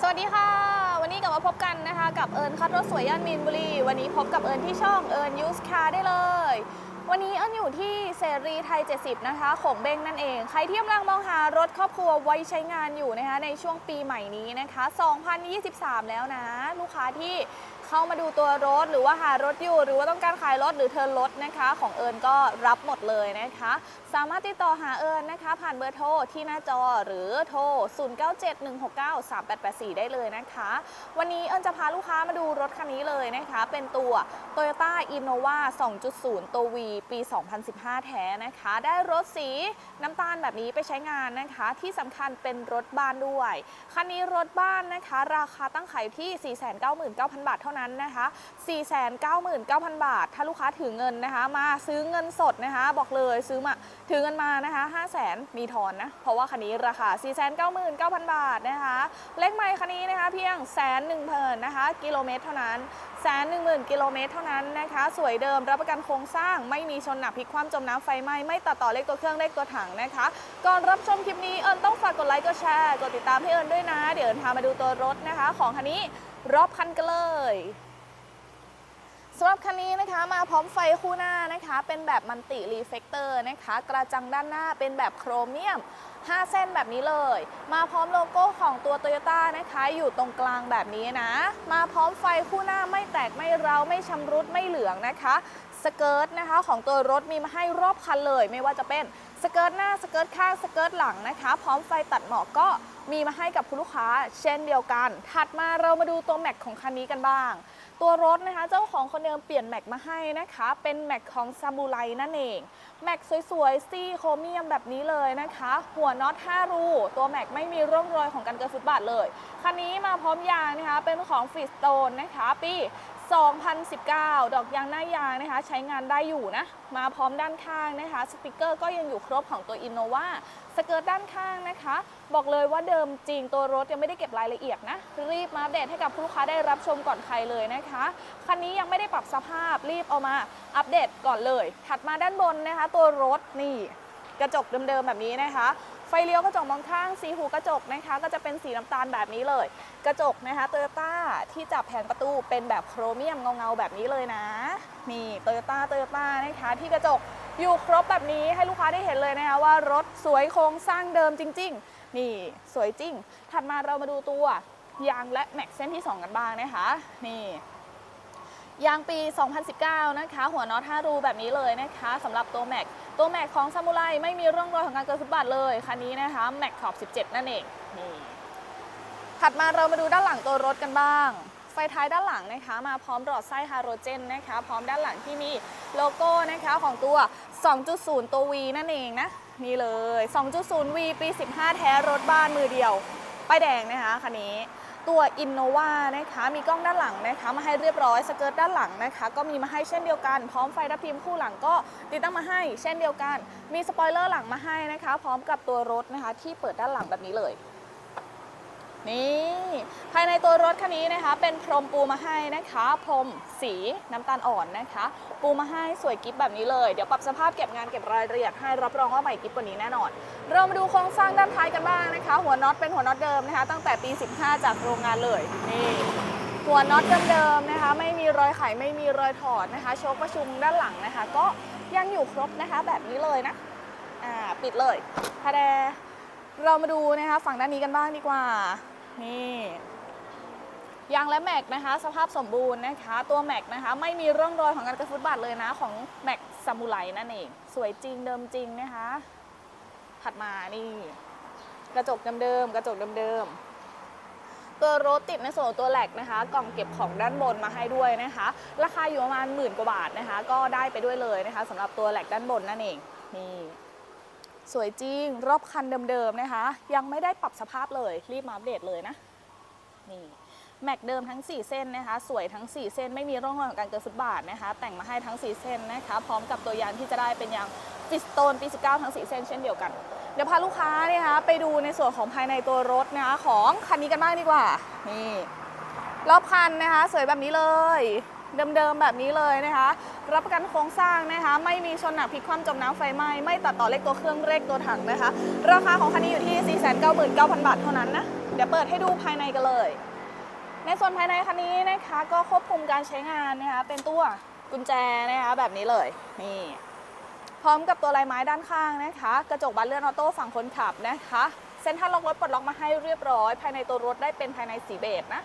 สวัสดีค่ะ วันนี้กลับมาพบกันนะคะกับเอิญคัดรถสวยย่านมีนบุรี วันนี้พบกับเอิญที่ช่องเอิญยูสคาได้เลย วันนี้เอิญอยู่ที่เซรีไทย 70 นะคะ ของเบ้งนั่นเอง ใครที่กำลังมองหารถครอบครัวไว้ใช้งานอยู่นะคะในช่วงปีใหม่นี้นะคะ 2023 แล้วนะ ลูกค้าที่ เข้ามาดูตัวรถหรือว่าหารถอยู่ หรือว่าต้องการขายรถหรือเทิร์นรถนะคะ ของเอิญก็รับหมดเลยนะคะ สามารถติดต่อหาเอิญนะคะ ผ่านเบอร์โทรที่หน้าจอหรือโทร 0971693884 ได้เลยนะคะ วันนี้เอิญจะพาลูกค้ามาดูรถคันนี้เลยนะคะ เป็นตัว Toyota Innova 2.0 ตัว V ปี 2015 แท้นะคะ ได้รถสีน้ำตาลแบบนี้ไปใช้งานนะคะ ที่สำคัญเป็นรถบ้านด้วย คันนี้รถบ้านนะคะ ราคาตั้งขายที่ 499,000 บาทเท่านั้นนั้นนะคะ 499,000 บาท ถ้าลูกค้าถือเงินนะคะ มาซื้อเงินสดนะคะ บอกเลยซื้อมาถือเงินมานะคะ 500,000 มีทอนนะ เพราะว่าคันนี้ราคา 499,000 บาทนะคะ เลขไมล์คันนี้นะคะเพียงแสนหนึ่งพันนะคะ กิโลเมตรเท่านั้นแสนหนึ่งหมื่นกิโลเมตรเท่านั้นนะคะ สวยเดิมรับประกันโครงสร้างไม่มีชนหนักพลิกคว่ำจมน้ำไฟไหม้ไม่ตัดต่อเลขตัวเครื่องเลขตัวถังนะคะ ก่อนรับชมคลิปนี้เอิญต้องฝากกดไลค์กดแชร์กดติดตามให้เอิญด้วยนะ เดี๋ยวเอิญพามาดูตัวรถนะคะ ของคันนี้ รอบคันกันเลยสำหรับคันนี้นะคะมาพร้อมไฟคู่หน้านะคะ เป็นแบบมันติรีเฟกเตอร์นะคะ กระจังด้านหน้าเป็นแบบโครเมียม 5 เส้นแบบนี้เลย มาพร้อมโลโก้ของตัว Toyota นะคะ อยู่ตรงกลางแบบนี้นะ มาพร้อมไฟคู่หน้าไม่แตกไม่เร้าไม่ชำรุดไม่เหลืองนะคะ สเกิร์ตนะคะของตัวรถมีมาให้รอบคันเลย ไม่ว่าจะเป็น เกิร์ตหน้าสเกิร์ตข้างสเกิร์ตหลังนะคะ พร้อมไฟตัดหมอกก็มีมาให้กับคุณลูกค้า เช่นเดียวกัน ถัดมาเรามาดูตัวแม็กของคันนี้กันบ้าง ตัวรถนะคะ เจ้าของคนเดิมเปลี่ยนแม็กมาให้นะคะ เป็นแม็กของซามูไรนั่นเองแม็กสวยๆซี่โครเมียมแบบนี้เลยนะคะ หัวน็อต5รูตัวแม็กไม่มีร่องรอยของการเกิดฟุตบาทเลยคันนี้มาพร้อมยางนะคะเป็นของฟิสโตนนะคะ ปี 2019 ดอกยางหน้ายางนะคะ ใช้งานได้อยู่นะ มาพร้อมด้านข้างนะคะ สติกเกอร์ก็ยังอยู่ครบของตัว Innova สเกิร์ตด้านข้างนะคะ บอกเลยว่าเดิมจริงตัวรถยังไม่ได้เก็บรายละเอียดนะ รีบมาอัปเดตให้กับลูกค้าได้รับชมก่อนใครเลยนะคะ คันนี้ยังไม่ได้ปรับสภาพรีบเอามาอัปเดตก่อนเลย ถัดมาด้านบนนะคะ ตัวรถนี่กระจกเดิมๆแบบนี้นะคะ ไฟเลี้ยวกระจกมองข้างสีหูกระจกนะคะ ก็จะเป็นสีน้ำตาลแบบนี้เลย กระจกนะคะโตโยต้าที่จับแผงประตูเป็นแบบโครเมียมเงาๆแบบนี้เลยนะนี่โตโยต้าโตโยต้านะคะที่กระจกอยู่ครบแบบนี้ให้ลูกค้าได้เห็นเลยนะคะว่ารถสวยโครงสร้างเดิมจริง ๆ นี่สวยจริง ถัดมาเรามาดูตัวยางและแม็กเส้นที่ 2 กันบ้างนะคะ นี่ ยางปี 2019 นะคะ หัวน็อต5รูแบบนี้เลยนะคะสำหรับตัวแม็กตัวแม็กของซามูไรไม่มีร่องรอยของการเกิดฟุตบาทเลย คันนี้นะคะแม็กขอบ 17 นั่นเองนี่ถัดมาเรามาดูด้านหลังตัวรถกันบ้าง ไฟท้ายด้านหลังนะคะ มาพร้อมหลอดไส้ฮาโลเจนนะคะ พร้อมด้านหลังที่มีโลโก้นะคะของตัว 2.0 ตัว V นั่นเองนะ นี่เลย 2.0 V ปี 15 แท้รถบ้านมือเดียวป้ายแดงนะคะคันนี้ ตัว Innova นะคะมีกล้องด้านหลังนะคะมาให้เรียบร้อยสเกิร์ตด้านหลังนะคะ ก็มีมาให้เช่นเดียวกัน พร้อมไฟรับพิมพ์คู่หลังก็ติดตั้งมาให้ เช่นเดียวกัน มีสปอยเลอร์หลังมาให้นะคะ พร้อมกับตัวรถนะคะที่เปิดด้านหลังแบบนี้เลย นี่ภายในตัวรถคันนี้นะคะ เป็นพรมปูมาให้นะคะ พรมสีน้ำตาลอ่อนนะคะ ปูมาให้สวยกิฟแบบนี้เลย เดี๋ยวปรับสภาพเก็บงานเก็บรายละเอียดให้รับรองว่าใหม่กิฟกว่านี้แน่นอน เรามาดูโครงสร้างด้านท้ายกันบ้างนะคะ หัวน็อตเป็นหัวน็อตเดิมนะคะ ตั้งแต่ปี 15 จากโรงงานเลยนี่หัวน็อตเดิมๆนะคะ ไม่มีรอยไขไม่มีรอยถอดนะคะ โชคประชุมด้านหลังนะคะ ก็ยังอยู่ครบนะคะแบบนี้เลยนะอ่าปิดเลยทาแดเรามาดูนะคะฝั่งด้านนี้กันบ้างดีกว่า นี่ยางและแม็กนะคะ สภาพสมบูรณ์นะคะ ตัวแม็กนะคะ ไม่มีร่องรอยของการกระฟุตบาทเลยนะ ของแม็กซามูไรนั่นเอง สวยจริงเดิมจริงนะคะ ถัดมานี่กระจกเดิมๆกระจกเดิมๆตัวรถติดในส่วนตัวแหลกนะคะ กล่องเก็บของด้านบนมาให้ด้วยนะคะ ราคาอยู่ประมาณหมื่นกว่าบาทนะคะ ก็ได้ไปด้วยเลยนะคะสำหรับตัวแหลกด้านบนนั่นเองนี่ สวยจริง รอบคันเดิมๆนะคะ ยังไม่ได้ปรับสภาพเลย รีบมาอัปเดตเลยนะ นี่แม็กเดิมทั้ง 4 เส้นนะคะ สวยทั้ง 4 เส้นไม่มีร่องรอยของการเกิดฟุตบาทนะคะ แต่งมาให้ทั้ง 4 เส้นนะคะ พร้อมกับตัวยางที่จะได้เป็นยางฟิสโตนปี 19 ทั้ง 4 เส้นเช่นเดียวกัน เดี๋ยวพาลูกค้าเนี่ยนะคะไปดูในส่วนของภายในตัวรถนะคะของคันนี้กันบ้างดีกว่า นี่รอบคันนะคะ สวยแบบนี้เลย เดิมๆแบบนี้เลยนะคะ รับประกันโครงสร้างนะคะ ไม่มีชนหนักพลิกคว่ำจมน้ำไฟไหม้ไม่ตัดต่อเลขตัวเครื่องเลขตัวถังนะคะ ราคาของคันนี้อยู่ที่ 499,000 บาทเท่านั้นนะ เดี๋ยวเปิดให้ดูภายในกันเลย ในส่วนภายในคันนี้นะคะก็ควบคุมการใช้งานนะคะเป็นตัวกุญแจนะคะแบบนี้เลยนี่พร้อมกับตัวลายไม้ด้านข้างนะคะ กระจกบานเลื่อนออโต้ฝั่งคนขับนะคะเซ็นทรัลล็อกรถปลดล็อกมาให้เรียบร้อย ภายในตัวรถได้เป็นภายในสีเบจนะ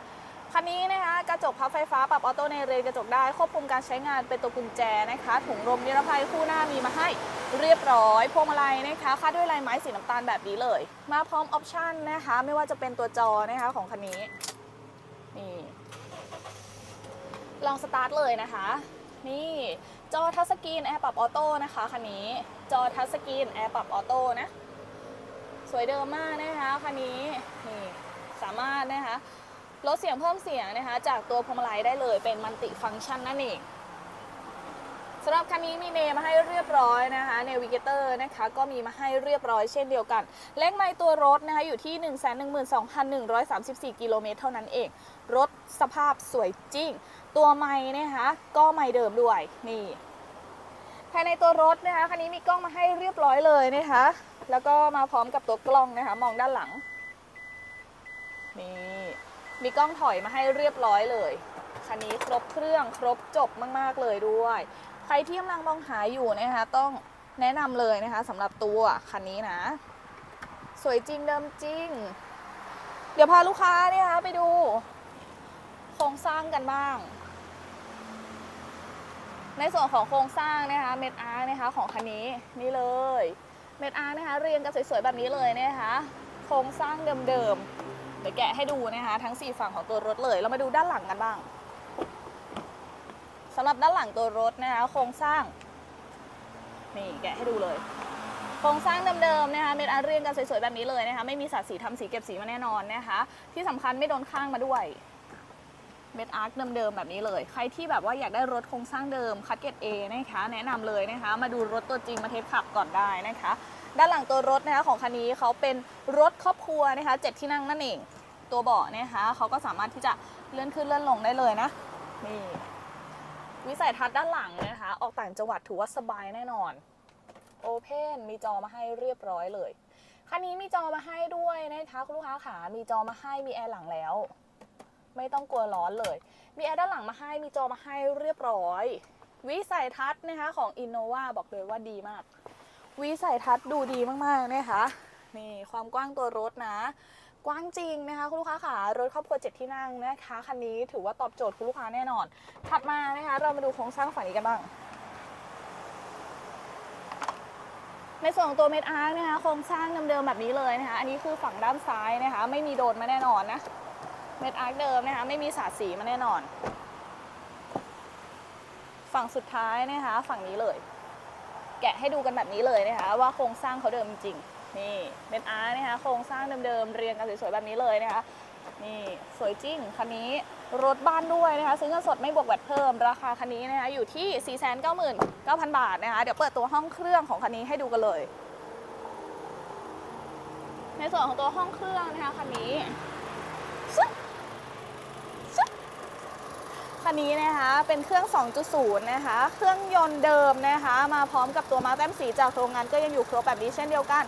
คันนี้นะคะกระจกพับไฟฟ้าปรับออโต้ในเรนกระจกได้ควบคุมการใช้งานเป็นตัวกุญแจนะคะ ถุงลมนิรภัยคู่หน้ามีมาให้เรียบร้อยพวงมาลัยนะคะคาดด้วยลายไม้สีน้ำตาลแบบนี้เลย มาพร้อมออปชันนะคะ ไม่ว่าจะเป็นตัวจอนะคะของคันนี้นี่ลองสตาร์ทเลยนะคะ นี่จอทัชสกรีนแอร์ปรับออโต้นะคะคันนี้จอทัชสกรีนแอร์ปรับออโต้นะสวยเดิมมากนะคะคันนี้นี่สามารถนะคะ ลดเสียงเพิ่มเสียงนะคะ จากตัวพวงมาลัยได้เลยเป็นมัลติฟังก์ชันนั่นเองสำหรับคันนี้มีเนมาให้เรียบร้อยนะคะเนวิเกเตอร์นะคะก็มีมาให้เรียบร้อยเช่นเดียวกัน เลขไมล์ตัวรถนะคะอยู่ที่ 112,134 กิโลเมตรเท่านั้นเอง รถสภาพสวยจริง ตัวไม้นะคะก็ไม้เดิมด้วยนี่ภายในตัวรถนะคะคันนี้มีกล้องมาให้เรียบร้อยเลยนะคะ แล้วก็มาพร้อมกับตัวกล้องนะคะ มองด้านหลังนี่ มีกล้องถอยมาให้เรียบร้อยเลย คันนี้ครบเครื่องครบจบมากๆเลยด้วย ใครที่กำลังมองหาอยู่นะคะต้องแนะนำเลยนะคะสำหรับตัวคันนี้นะ สวยจริงเดิมจริง เดี๋ยวพาลูกค้าเนี่ยคะไปดูโครงสร้างกันบ้าง ในส่วนของโครงสร้างนะคะเม็ดอาร์นะคะของคันนี้นี่เลย เม็ดอาร์นะคะเรียงกันสวยๆแบบนี้เลยนะคะโครงสร้างเดิมๆ เดี๋ยวแกะให้ดูนะคะทั้ง 4 ฝั่งของตัวรถเลย เรามาดูด้านหลังกันบ้างสำหรับด้านหลังตัวรถนะคะโครงสร้างนี่แกะให้ดูเลยโครงสร้างเดิมๆนะคะเม็ดอาร์เรียงกันสวยๆแบบนี้เลยนะคะไม่มีสาดสีทำสีเก็บสีมาแน่นอนนะคะที่สำคัญไม่โดนข้างมาด้วย เม็ดอาร์คเดิมๆแบบนี้เลย ใครที่แบบว่าอยากได้รถโครงสร้างเดิมคัดเกรดเอนะคะ แนะนำเลยนะคะ มาดูรถตัวจริงมาเทสขับก่อนได้นะคะ ด้านหลังตัวรถนะคะของคันนี้เขาเป็นรถครอบครัวนะคะเจ็ดที่นั่งนั่นเอง ตัวเบาะนะคะเขาก็สามารถที่จะเลื่อนขึ้นเลื่อนลงได้เลยนะนี่วิสัยทัศน์ด้านหลังนะคะ ออกต่างจังหวัดถือว่าสบายแน่นอนโอเพนมีจอมาให้เรียบร้อยเลยคันนี้มีจอมาให้ด้วยนะคะคุณลูกค้าขามีจอมาให้มีแอร์หลังแล้ว ไม่ต้องกลัวร้อนเลย มีแอร์ด้านหลังมาให้ มีจอมาให้เรียบร้อย วิสัยทัศน์นะคะของ Innova บอกเลยว่าดีมาก วิสัยทัศน์ดูดีมากๆนะคะ นี่ความกว้างตัวรถนะ กว้างจริงนะคะ คุณลูกค้าขารถครอบครัวเจ็ดที่นั่งนะคะ คันนี้ถือว่าตอบโจทย์คุณลูกค้าแน่นอน ถัดมานะคะเรามาดูโครงสร้างฝั่งนี้กันบ้างในส่วนของตัวเม็ดอาร์นะคะโครงสร้างเดิมๆแบบนี้เลยนะคะ อันนี้คือฝั่งด้านซ้ายนะคะ ไม่มีโดนมาแน่นอนนะ เม็ดอาร์คเดิมนะคะไม่มีสาดสีมาแน่นอน ฝั่งสุดท้ายนะคะฝั่งนี้เลย แกะให้ดูกันแบบนี้เลยนะคะว่าโครงสร้างเขาเดิมจริงนี่เม็ดอาร์นะคะโครงสร้างเดิมๆเรียงกันสวยๆแบบนี้เลยนะคะนี่สวยจริงคันนี้รถบ้านด้วยนะคะ ซื้อเงินสดไม่บวกแวดเพิ่ม ราคาคันนี้นะคะอยู่ที่ 499,000 บาทนะคะ เดี๋ยวเปิดตัวห้องเครื่องของคันนี้ให้ดูกันเลย ในส่วนของตัวห้องเครื่องนะคะคันนี้ คันนี้นะคะเป็นเครื่อง 2.0 นะคะ เครื่องยนต์เดิมนะคะ มาพร้อมกับตัวมาแต้มสีจากโรงงานก็ยังอยู่ครบแบบนี้เช่นเดียวกัน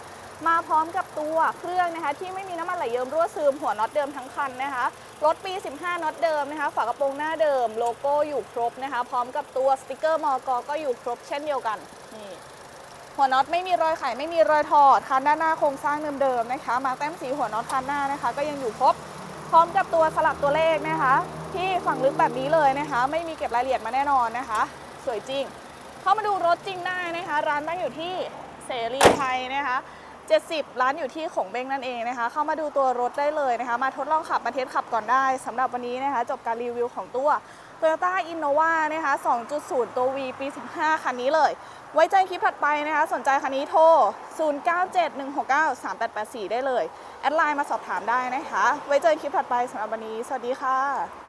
มาพร้อมกับตัวเครื่องนะคะ ที่ไม่มีน้ำมันไหลเยิ้มรั่วซึมหัวน็อตเดิมทั้งคันนะคะรถปี 15 น็อตเดิมนะคะ ฝากระโปรงหน้าเดิมโลโก้อยู่ครบนะคะ พร้อมกับตัวสติกเกอร์มอกก็อยู่ครบเช่นเดียวกันนี่หัวน็อตไม่มีรอยไขไม่มีรอยถอดคันด้านหน้าโครงสร้างเดิมๆนะคะ มาแต้มสีหัวน็อตคันหน้านะคะ ก็ยังอยู่ครบ ร้อมกับตัวสลับตัวเลขนะคะ ที่ฝั่งลึกแบบนี้เลยนะคะ ไม่มีเก็บรายละเอียดมาแน่นอนนะคะ สวยจริง เข้ามาดูรถจริงได้นะคะ ร้านตั้งอยู่ที่เสรีไทยนะคะ70 ร้านอยู่ที่ของเบ้งนั่นเองนะคะ เข้ามาดูตัวรถได้เลยนะคะ มาทดลองขับมาเทสขับก่อนได้สำหรับวันนี้นะคะ จบการรีวิวของตัว Toyota Innova นะคะ 2.0 ตัว V ปี 15 คันนี้เลย ไว้ใจคลิปถัดไปนะคะ สนใจคันนี้โทร 0971693884 ได้เลย แอดไลน์มาสอบถามได้นะคะ ไว้เจอคลิปถัดไปสำหรับวันนี้ สวัสดีค่ะ